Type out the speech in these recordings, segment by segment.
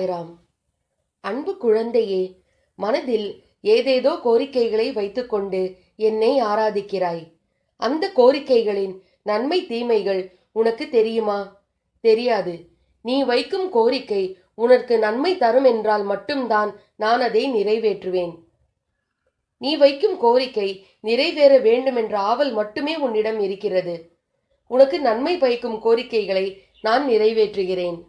சாய்ராம் அன்பு குழந்தையே மனதில் ஏதேதோ கோரிக்கைகளை வைத்துக்கொண்டு என்னை ஆராதிக்கிறாய். அந்த கோரிக்கைகளின் நன்மை தீமைகள் உனக்கு தெரியுமா? தெரியாது. நீ வைக்கும் கோரிக்கை உனக்கு நன்மை தரும் என்றால் மட்டும்தான் நான் அதை நிறைவேற்றுவேன். நீ வைக்கும் கோரிக்கை நிறைவேற வேண்டுமென்ற ஆவல் மட்டுமே உன்னிடம் இருக்கிறது. உனக்கு நன்மை பயக்கும் கோரிக்கைகளை நான் நிறைவேற்றுகிறேன்.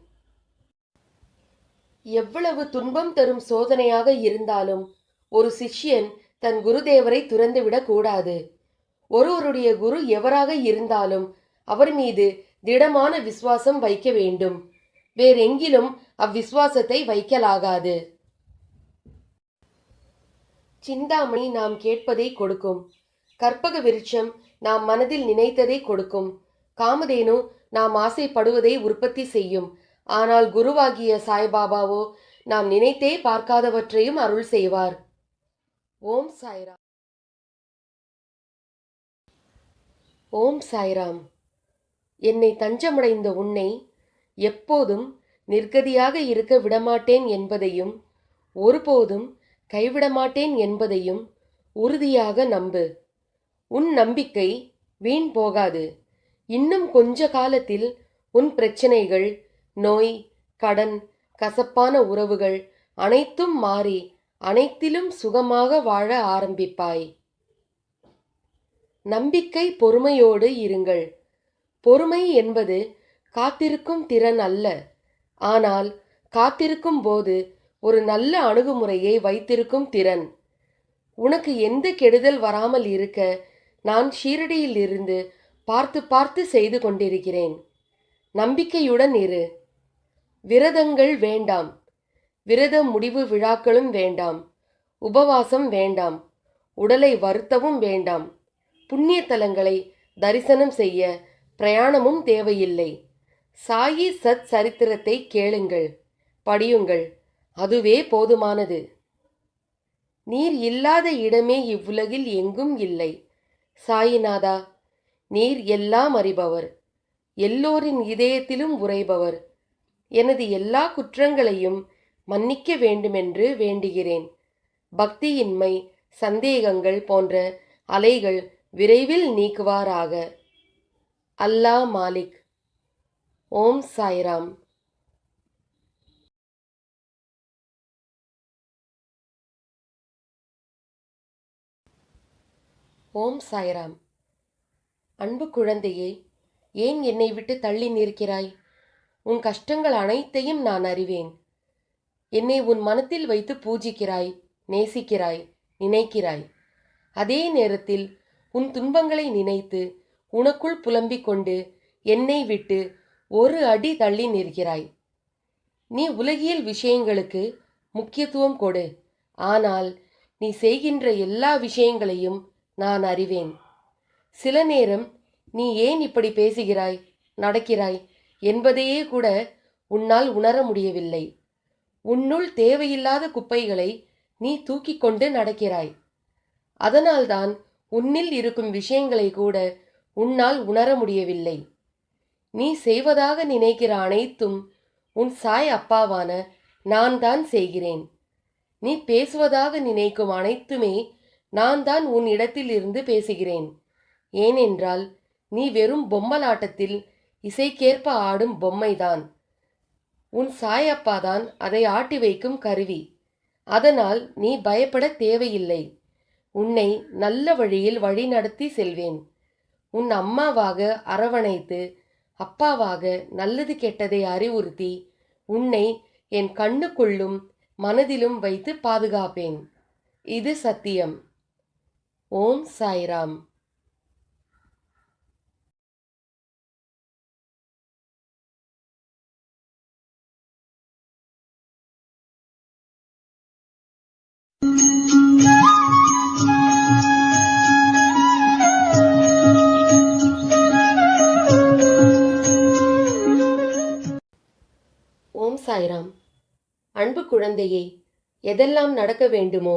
எவ்வளவு துன்பம் தரும் சோதனையாக இருந்தாலும் ஒரு சிஷ்யன் தன் குருதேவரை துறந்துவிடக் கூடாது. ஒருவருடைய குரு எவராக இருந்தாலும் அவர் மீது திடமான விசுவாசம் வைக்க வேண்டும். வேறெங்கிலும் அவ்விசுவாசத்தை வைக்கலாகாது. சிந்தாமணி நாம் கேட்பதை கொடுக்கும். கற்பக விருட்சம் நாம் மனதில் நினைத்ததை கொடுக்கும். காமதேனு நாம் ஆசைப்படுவதை உற்பத்தி செய்யும். ஆனால் குருவாகிய சாய்பாபாவோ நாம் நினைத்தே பார்க்காதவற்றையும் அருள் செய்வார். ஓம் சாய்ராம் ஓம் சாய்ராம். என்னை தஞ்சமடைந்த உன்னை எப்போதும் நிர்கதியாக இருக்க விடமாட்டேன் என்பதையும் ஒருபோதும் கைவிடமாட்டேன் என்பதையும் உறுதியாக நம்பு. உன் நம்பிக்கை வீண் போகாது. இன்னும் கொஞ்ச காலத்தில் உன் பிரச்சனைகள் நோய் கடன் கசப்பான உறவுகள் அனைத்தும் மாறி அனைத்திலும் சுகமாக வாழ ஆரம்பிப்பாய். நம்பிக்கை பொறுமையோடு இருங்கள். பொறுமை என்பது காத்திருக்கும் திறன் அல்ல. ஆனால் காத்திருக்கும் போது ஒரு நல்ல அணுகுமுறையை வைத்திருக்கும் திறன். உனக்கு எந்த கெடுதல் வராமல் இருக்க நான் ஷீரடியில் இருந்து பார்த்து பார்த்து செய்து கொண்டிருக்கிறேன். நம்பிக்கையுடன் இரு. விரதங்கள் வேண்டாம். விரத முடிவு விழாக்களும் வேண்டாம். உபவாசம் வேண்டாம். உடலை வருத்தவும் வேண்டாம். புண்ணிய தலங்களை தரிசனம் செய்ய பிரயாணமும் தேவையில்லை. சாயி சத் சரித்திரத்தை கேளுங்கள். படியுங்கள். அதுவே போதுமானது. நீர் இல்லாத இடமே இவ்வுலகில் எங்கும் இல்லை. சாயிநாதா நீர் எல்லாம் அறிபவர். எல்லோரின் இதயத்திலும் உறைபவர். எனது எல்லா குற்றங்களையும் மன்னிக்க வேண்டுமென்று வேண்டுகிறேன். பக்தியின்மை சந்தேகங்கள் போன்ற அலைகள் விரைவில் நீக்குவாராக. அல்லாஹ் மாலிக். ஓம் சாய்ராம். ஓம் சாய்ராம். அன்பு குழந்தையே ஏன் என்னை விட்டு தள்ளி நிற்கிறாய்? உன் கஷ்டங்கள் அனைத்தையும் நான் அறிவேன். என்னை உன் மனத்தில் வைத்து பூஜிக்கிறாய் நேசிக்கிறாய் நினைக்கிறாய். அதே நேரத்தில் உன் துன்பங்களை நினைத்து உனக்குள் புலம்பிக் கொண்டு என்னை விட்டு ஒரு அடி தள்ளி நிற்கிறாய். நீ உலகியல் விஷயங்களுக்கு முக்கியத்துவம் கொடு. ஆனால் நீ செய்கின்ற எல்லா விஷயங்களையும் நான் அறிவேன். சில நேரம் நீ ஏன் இப்படி பேசுகிறாய் நடக்கிறாய் என்பதையே கூட உன்னால் உணர முடியவில்லை. உன்னுள் தேவையில்லாத குப்பைகளை நீ தூக்கிக் கொண்டு நடக்கிறாய். அதனால்தான் உன்னில் இருக்கும் விஷயங்களை கூட உன்னால் உணர முடியவில்லை. நீ செய்வதாக நினைக்கிற அனைத்தும் உன் சாய் அப்பாவான நான் தான் செய்கிறேன். நீ பேசுவதாக நினைக்கும் அனைத்துமே நான் தான் உன் இடத்தில் இருந்து பேசுகிறேன். ஏனென்றால் நீ வெறும் பொம்மலாட்டத்தில் இசைக்கேற்ப ஆடும் பொம்மைதான். உன் சாயப்பாதான் அதை ஆட்டி வைக்கும் கருவி. அதனால் நீ பயப்பட தேவையில்லை. உன்னை நல்ல வழியில் வழிநடத்தி செல்வேன். உன் அம்மாவாக அரவணைத்து அப்பாவாக நல்லது கெட்டதை அறிவுறுத்தி உன்னை என் கண்ணுக்குள்ளும் மனதிலும் வைத்து பாதுகாப்பேன். இது சத்தியம். ஓம் சாய்ராம். சாய்ராம். அன்பு குழந்தையே எதெல்லாம் நடக்க வேண்டுமோ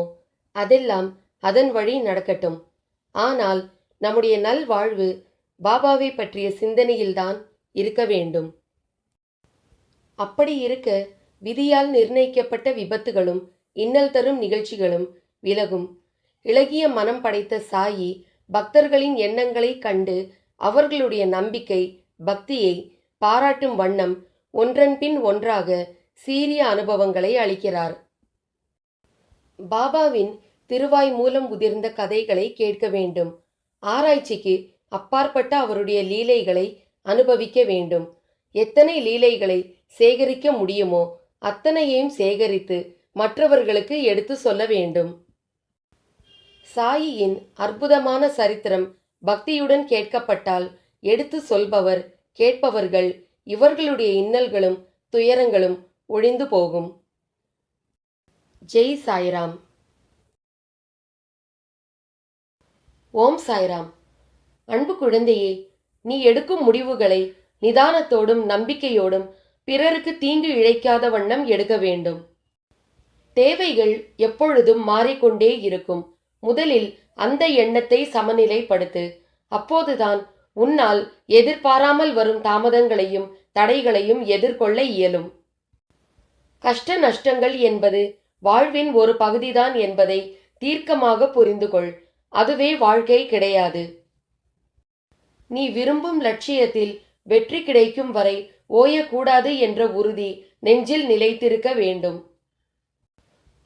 அதெல்லாம் அதன் வழி நடக்கட்டும். ஆனால் நம்முடைய நல்வாழ்வு பாபாவை பற்றிய சிந்தனையில்தான் இருக்க வேண்டும். அப்படி இருக்க விதியால் நிர்ணயிக்கப்பட்ட விபத்துகளும் இன்னல் தரும் நிகழ்ச்சிகளும் விலகும். இளகிய மனம் படைத்த சாயி பக்தர்களின் எண்ணங்களை கண்டு அவர்களுடைய நம்பிக்கை பக்தியை பாராட்டும் வண்ணம் ஒன்றன்பின் ஒன்றாக சீரிய அனுபவங்களை அளிக்கிறார். பாபாவின் திருவாய் மூலம் உதிர்ந்த கதைகளை கேட்க வேண்டும். ஆராய்ச்சிக்கு அப்பாற்பட்ட அவருடைய லீலைகளை அனுபவிக்க வேண்டும். எத்தனை லீலைகளை சேகரிக்க முடியுமோ அத்தனையையும் சேகரித்து மற்றவர்களுக்கு எடுத்து சொல்ல வேண்டும். சாயியின் அற்புதமான சரித்திரம் பக்தியுடன் கேட்கப்பட்டால் எடுத்து சொல்பவர் கேட்பவர்கள் இவர்களுடைய இன்னல்களும் துயரங்களும் ஒழிந்து போகும். ஜெய் சாய்ராம். ஓம் சாய்ராம். அன்பு குழந்தையே நீ எடுக்கும் முடிவுகளை நிதானத்தோடும் நம்பிக்கையோடும் பிறருக்கு தீங்கு இழைக்காத வண்ணம் எடுக்க வேண்டும். தேவைகள் எப்பொழுதும் மாறிக்கொண்டே இருக்கும். முதலில் அந்த எண்ணத்தை சமநிலைப்படுத்து. அப்போதுதான் உன்னால் எதிர்பாராமல் வரும் தாமதங்களையும் தடைகளையும் எதிர்கொள்ள இயலும். கஷ்ட நஷ்டங்கள் என்பது வாழ்வின் ஒரு பகுதிதான் என்பதை தீர்க்கமாக புரிந்து கொள் அதுவே வாழ்க்கை கிடையாது. நீ விரும்பும் லட்சியத்தில் வெற்றி கிடைக்கும் வரை ஓயக்கூடாது என்ற உறுதி நெஞ்சில் நிலைத்திருக்க வேண்டும்.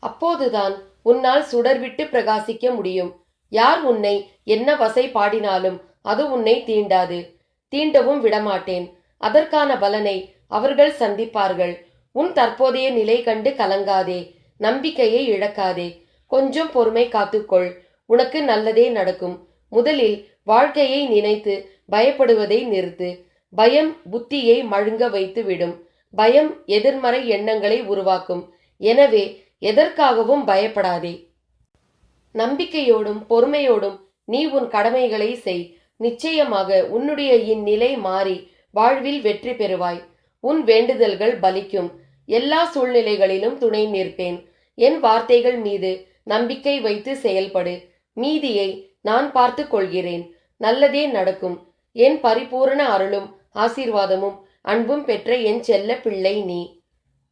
அப்போதுதான் உன்னால் சுடர்விட்டு பிரகாசிக்க முடியும். யார் உன்னை என்ன வசை பாடினாலும் அது உன்னை தீண்டாது. தீண்டவும் விடமாட்டேன். அதற்கான பலனை அவர்கள் சந்திப்பார்கள். உன் தற்போதைய நிலை கண்டு கலங்காதே. நம்பிக்கையை இழக்காதே. கொஞ்சம் பொறுமை காத்துக்கொள். உனக்கு நல்லதே நடக்கும். முதலில் வாழ்க்கையை நினைத்து பயப்படுவதை நிறுத்து. பயம் புத்தியை மழுங்க வைத்து விடும் பயம் எதிர்மறை எண்ணங்களை உருவாக்கும். எனவே எதற்காகவும் பயப்படாதே. நம்பிக்கையோடும் பொறுமையோடும் நீ உன் கடமைகளை செய். நிச்சயமாக உன்னுடைய இந்நிலை மாறி வாழ்வில் வெற்றி பெறுவாய். உன் வேண்டுதல்கள் பலிக்கும். எல்லா சூழ்நிலைகளிலும் துணை நிற்பேன். என் வார்த்தைகள் மீது நம்பிக்கை வைத்து செயல்படு. மீதியை நான் பார்த்து கொள்கிறேன். நல்லதே நடக்கும். என் பரிபூரண அருளும் ஆசீர்வாதமும் அன்பும் பெற்ற என் செல்ல பிள்ளை நீ.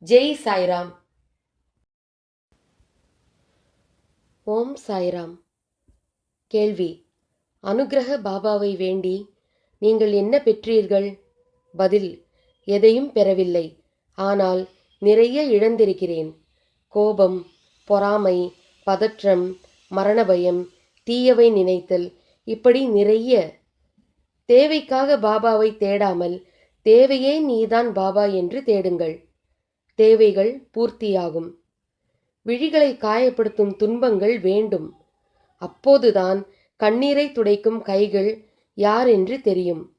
ஜெய் சாய்ராம். ஓம் சாய்ராம். கேள்வி அனுக்கிரக பாபாவை வேண்டி நீங்கள் என்ன பெற்றீர்கள்? பதில் எதையும் பெறவில்லை. ஆனால் நிறைய இழந்திருக்கிறேன். கோபம் பொறாமை பதற்றம் மரண பயம் தீயவை நினைத்தல் இப்படி நிறைய. தேவைக்காக பாபாவை தேடாமல் தேவையே நீதான் பாபா என்று தேடுங்கள். தேவைகள் பூர்த்தியாகும். விழிகளை காயப்படுத்தும் துன்பங்கள் வேண்டும். அப்போதுதான் கண்ணீரை துடைக்கும் கைகள் யார் என்று தெரியும்.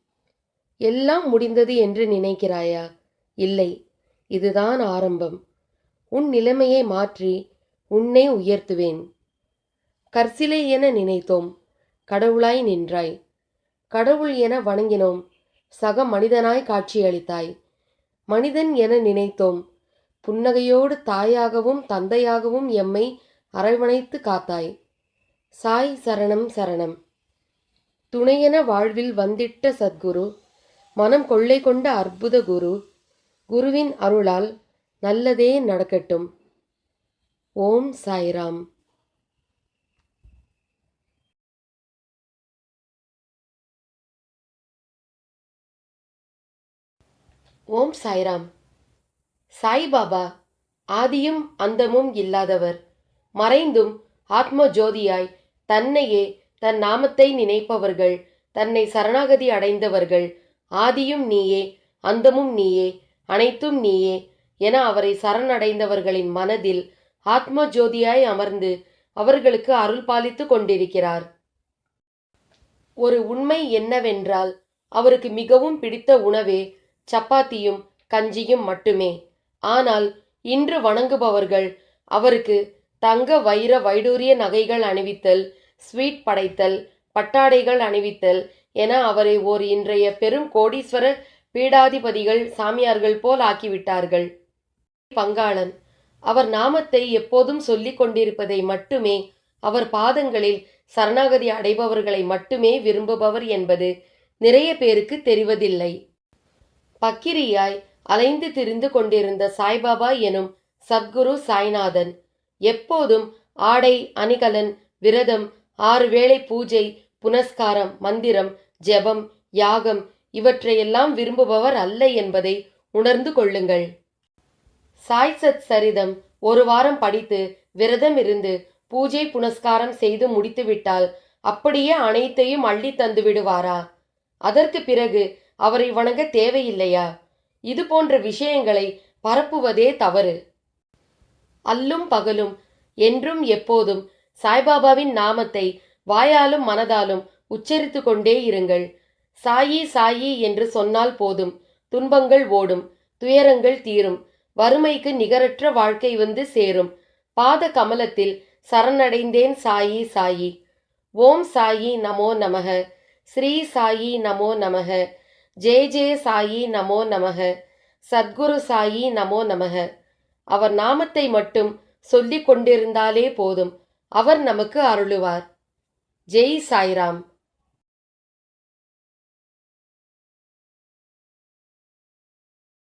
எல்லாம் முடிந்தது என்று நினைக்கிறாயா? இல்லை இதுதான் ஆரம்பம். உன் நிலைமையை மாற்றி உன்னை உயர்த்துவேன். கற்சிலை என நினைத்தோம். கடவுளாய் நின்றாய். கடவுள் என வணங்கினோம். சக மனிதனாய் காட்சியளித்தாய். மனிதன் என நினைத்தோம். புன்னகையோடு தாயாகவும் தந்தையாகவும் எம்மை அரவணைத்து காத்தாய். சாய் சரணம் சரணம். துணையென வாழ்வில் வந்திட்ட சத்குரு மனம் கொள்ளை கொண்ட அற்புத குரு குருவின் அருளால் நல்லதே நடக்கட்டும். ஓம் சாய்ராம். ஓம் சாய்ராம். சாய்பாபா ஆதியும் அந்தமும் இல்லாதவர் மறைந்தும் ஆத்ம ஜோதியாய் தன்னையே தன் நாமத்தை நினைப்பவர்கள் தன்னை சரணாகதி அடைந்தவர்கள் ஆதியும் நீயே அந்தமும் நீயே அனைத்தும் நீயே என அவரை சரணடைந்தவர்களின் மனதில் ஆத்ம ஜோதியாய் அமர்ந்து அவர்களுக்கு அருள் பாலித்து கொண்டிருக்கிறார். ஒரு உண்மை என்னவென்றால் அவருக்கு மிகவும் பிடித்த உணவே சப்பாத்தியும் கஞ்சியும் மட்டுமே. ஆனால் இன்று வணங்குபவர்கள் அவருக்கு தங்க வைர வைடூரிய நகைகள் அணிவித்தல் ஸ்வீட் படைத்தல் பட்டாடைகள் அணிவித்தல் என அவரை ஓர் இன்றைய பெரும் கோடீஸ்வர பீடாதிபதிகள் சாமியார்கள் போல் ஆக்கிவிட்டார்கள். பங்காளன் அவர் நாமத்தை எப்போதும் சொல்லிக் கொண்டிருப்பதை மட்டுமே அவர் பாதங்களில் சரணாகதி அடைபவர்களை மட்டுமே விரும்புபவர் என்பது நிறைய பேருக்கு தெரிவதில்லை. பக்கிரியாய் அலைந்து திரிந்து கொண்டிருந்த சாய்பாபா எனும் சத்குரு சாய்நாதன் எப்போதும் ஆடை அணிகலன் விரதம் ஆறு வேளை பூஜை புனஸ்காரம் மந்திரம் ஜெபம் யாகம் இவற்றையெல்லாம் விரும்புபவர் அல்ல என்பதை உணர்ந்து கொள்ளுங்கள். சாய் சத் சரிதம் ஒரு வாரம் படித்து விரதம் இருந்து பூஜை புனஸ்காரம் செய்து முடித்துவிட்டால் அப்படியே அனைத்தையும் அள்ளி தந்து விடுவாரா? அதற்கு பிறகு அவரை வணங்க தேவையில்லையா? இது போன்ற விஷயங்களை பரப்புவதே தவறு. அல்லும் பகலும் என்றும் எப்போதும் சாய்பாபாவின் நாமத்தை வாயாலும் மனதாலும் உச்சரித்து கொண்டே இருங்கள். சாயி சாயி என்று சொன்னால் போதும். துன்பங்கள் ஓடும் துயரங்கள் தீரும். வறுமைக்கு நிகரற்ற வாழ்க்கை வந்து சேரும். பாத கமலத்தில் சரணடைந்தேன் சாயி சாயி. ஓம் சாயி நமோ நமக. ஸ்ரீ சாயி நமோ நமக. ஜெய ஜெய சாயி நமோ நமக. சத்குரு சாயி நமோ நமக. அவர் நாமத்தை மட்டும் சொல்லிக் கொண்டிருந்தாலே போதும். அவர் நமக்கு அருளுவார். ஜெய் சாய்ராம்.